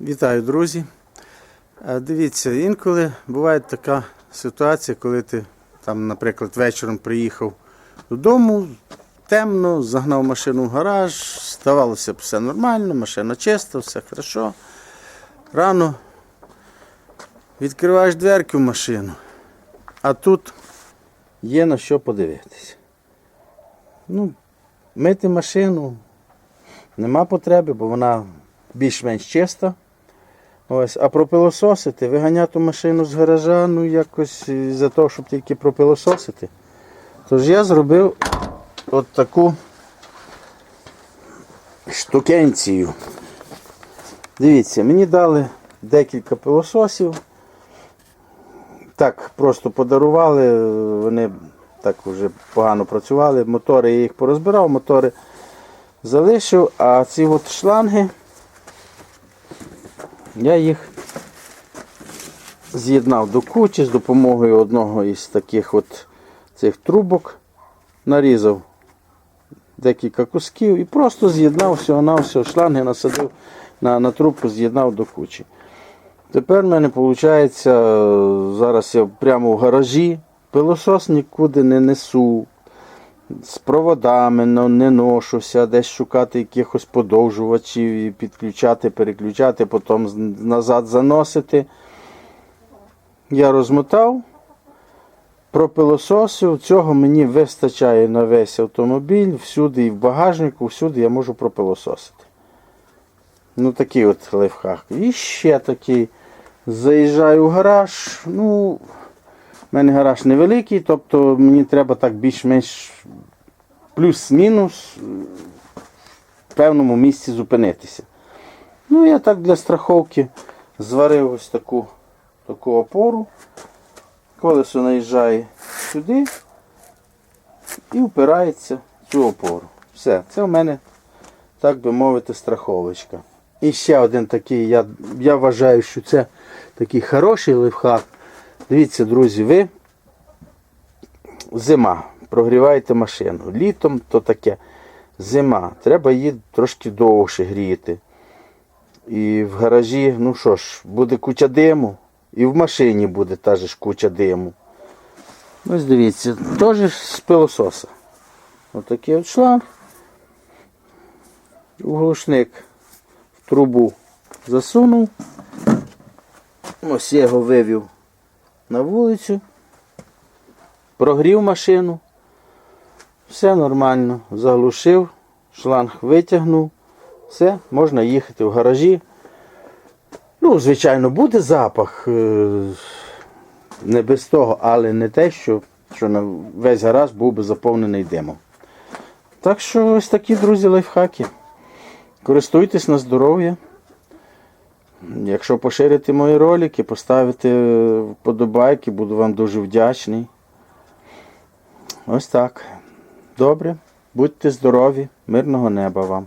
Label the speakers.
Speaker 1: Вітаю, друзі. Е, Дивіться, інколи буває така ситуація, коли ти там, наприклад, вечором приїхав додому, темно, загнав машину в гараж, здавалося б, все нормально, машина чиста, все хорошо. Рано відкриваєш дверки в машину, а тут є на що подивитися. Ну, мити машину нема потреби, бо вона більш-менш чиста. Ось, а пропилососити, виганяти машину з гаража, ну якось е, за того, щоб тільки пропилососити. Тож я зробив от таку штукенцію. Дивіться, мені дали декілька пилососів. Так, просто подарували, вони так вже погано працювали. Мотори я їх порозбирав, мотори залишив, а ці от шланги. Я їх з'єднав до кучі з допомогою одного із таких от цих трубок, нарізав декілька кусків і просто з'єднав всього на всього шланги насадив на, на трубку, з'єднав до кучі. Тепер в мене виходить, зараз я прямо в гаражі, пилосос нікуди не несу, з проводами не ношуся, десь шукати якихось подовжувачів, і підключати, переключати, потім назад заносити. Я розмотав, пропилососив, цього мені вистачає на весь автомобіль, всюди і в багажнику, всюди я можу пропилососити. Ну такий от лайфхак. І ще такий. Заїжджаю в гараж. Ну, в мене гараж невеликий, тобто мені треба так більш-менш плюс-мінус в певному місці зупинитися. Ну, я так для страховки зварив ось таку, таку опору. Колесо наїжджає сюди і впирається в цю опору. Все, це в мене, так би мовити, страховочка. І ще один такий, я, я вважаю, що це такий хороший лайфхак. Дивіться, друзі, ви зима, прогріваєте машину. Літом то таке зима. Треба її трошки довше гріти. І в гаражі, ну що ж, буде куча диму, і в машині буде та ж куча диму. Ось дивіться, теж з пилососа. Отакий от шланг. У глушник в трубу засунув. Ось я його вивів на вулицю, прогрів машину, все нормально, заглушив, шланг витягнув, все, можна їхати в гаражі. Ну, звичайно, буде запах, е, не без того, але не те, що, що на весь гараж був би заповнений димом. Так що ось такі, друзі, лайфхаки. Користуйтесь на здоров'я. Якщо поширите мої ролики, поставите вподобайки, буду вам дуже вдячний. Ось так. Добре. Будьте здорові, мирного неба вам.